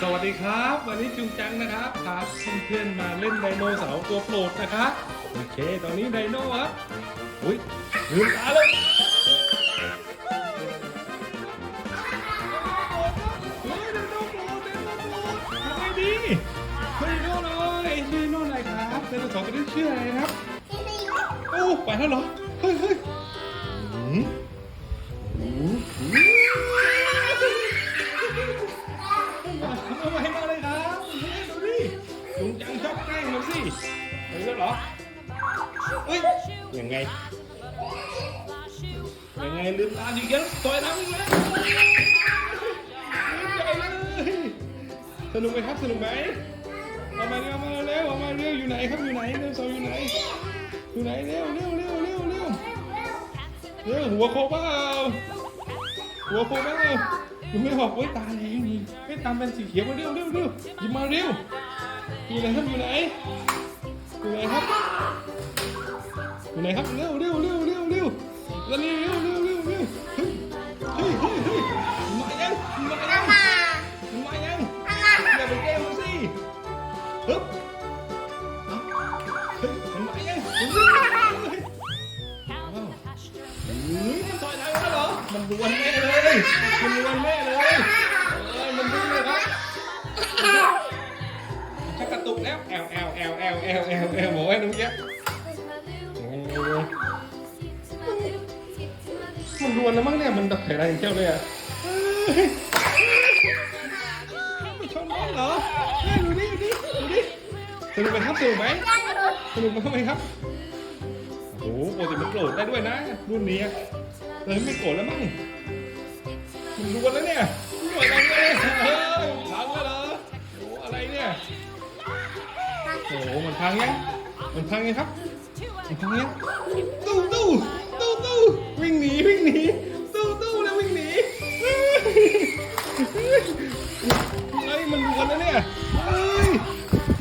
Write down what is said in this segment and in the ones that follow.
สวัสดีครับ วันนี้จุงจังนะครับพาเพื่อนๆมาเล่นไดโนเสาร์ตัวโปรดนะครับโอเค ตอนนี้ไดโนครับอุ้ยลืมตาเลยเฮ้ยไดโนโปรดไดโนโปรดทำไงดีเฮ้ยไดโนเลยชื่อไดโนอะไรครับไดโนเสาร์ตัวนี้ชื่ออะไรครับโอ้ไปแล้วเหรอ เห็นแล้วเหรอเฮ้ยยังไงยังไงลืมตาอีกแล้วต่อยน้ำอีกแล้วเลยสนุกไหมครับสนุกไหมเอามาเร็วเอามาเร็วเอามาเร็วอยู่ไหนครับอยู่ไหนเร็วโซอยู่ไหนอยู่ไหนเร็วเร็วเร็วเร็วเร็วเร็วหัวโคบ้าหัวโคบ้ายังไม่หอกไว้ยตาแรงไม่ตามเป็นสีเขียวมาเร็วเร็วเร็วหยิบมาเร็วอยู่ไหนครับอยู่ไหน อยู่ไหนครับอยู่ไหนครับเร็วเร็วเร็วเร็วเร็วเร็วเร็วเร็วเร็วเร็วเฮ้ยเฮ้ยเฮ้ยมายังมายังมายังอย่าไปแกล้งมันสิฮึบเฮ้ยมายังเฮ้ยมันต่อยได้แล้วเหรอมันดวนแม่เลยมันดวนแม่เลย มันดวนแล้วมั้งเนี่ย มันต่อยอะไรอย่างเจ้าเลยอะเอ้ยไม่ชนน้องเหรอเฮ้ยดูดิดูดิดูดิสนุกไหมครับสนุกไหมสนุกไหมครับ โอ้โหปกติมันโกรธได้ด้วยนะ รุ่นนี้เลยไม่โกรธแล้วมั้งมันรวนแล้วเนี่ยหน่วยอะไรเนี่ยเฮ้ยพังแล้วเหรอโอ้อะไรเนี่ยโอ้โหมันพังยังมันพังยังครับมันพังยังตู้ตู้ตู้ตู้ วิ่งหนีวิ่งหนีตู้ตู้แล้ววิ่งหนีเฮ้ยมันวนแล้วเนี่ยเฮ้ย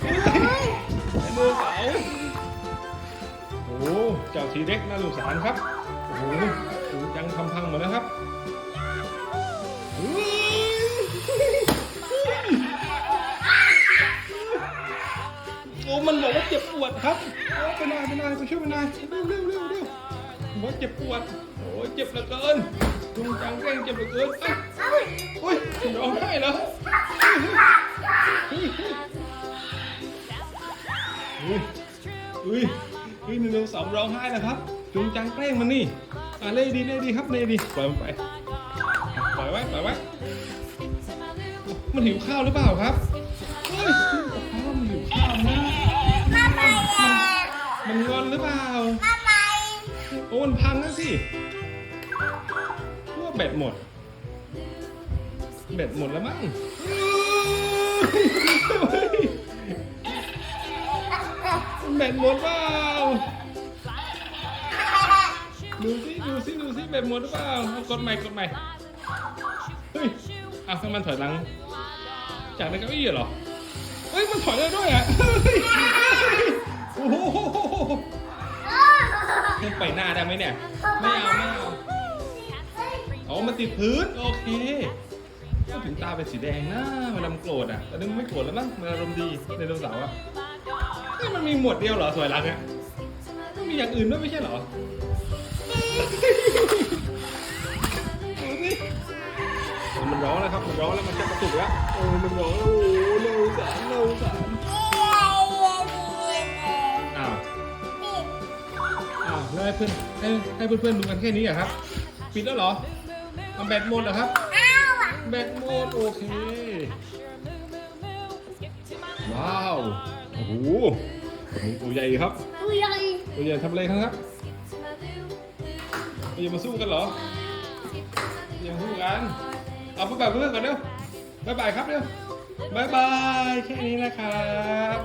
เฮ้ยไอ้มือเสาโอ้โหเจ้าทีเด็กน่าสงสารครับโอ้โหดูยังทำพังหมดแล้วครับเฮ้ยโอ้มันบอกว่าเจ็บปวดครับโอ้ไปนายไปนายไปช่วยไปนายเร็วเร็วเร็ว เร็วบอกว่าเจ็บปวด โอ้ยเจ็บเหลือเกินลุงจังแกล้งเจ็บเหลือเกินเอ้ยโอ้ยร้องไห้เหรอเฮ้ยเฮ้ยอุ้ยอุ้ยหนึ่งสองร้องไห้นะครับจุงจังแกล้งมันนี่อะเล่ดีเล่ดีครับเล่ดีปล่อยมันไปปล่อยไว้ปล่อยไว้มันหิวข้าวหรือเปล่าครับเฮ้ยข้าวมันหิวข้าวนะมันงอนหรือเปล่า มันพังแล้วสิว่าแบตหมด แบตหมดแล้วมั้งเฮ้ยแบตหมดเปล่าดูสิดูสิดูสิแบตหมดหรือเปล่าเอากดใหม่กดใหม่เฮ้ยอะให้มันถอยหลัง จากในเก้าอี้เหรอเฮ้ยมันถอยได้ด้วยอะ ไปหน้าได้ไหมเนี่ย ไม่เอาไม่เอาอ๋อมันติดพื้น โอเคก็ถึงตาเป็นสีแดงนะเวลามันโกรธอะแต่นึกไม่โกรธแล้วมั้งมันอารมณ์ดีในดวงเสาร์อะนี่มันมีหมวดเดียวเหรอสวยรักอะมันมีอย่างอื่นด้วยไม่ใช่เหรอดูสิมันร้องแล้วครับมันร้องแล้วมันจะกระตุกแล้วโอ้มันร้องแล้ว พื่อนให้ให้เพื่อนๆดูกันแค่นี้อะครับ ปิดแล้วเหรอเอาแบตหมดเหรอครับแบตหมดโอเค ว้าว โอ้โหตัวใหญ่ครับตัวใหญ่ทำอะไรครับตัวใหญ่มาสู้กันเหรอยังสู้กัน เอาไปแบบเพื่อนก่อนเร็วบายบายครับเร็วบายบายแค่นี้นะครับ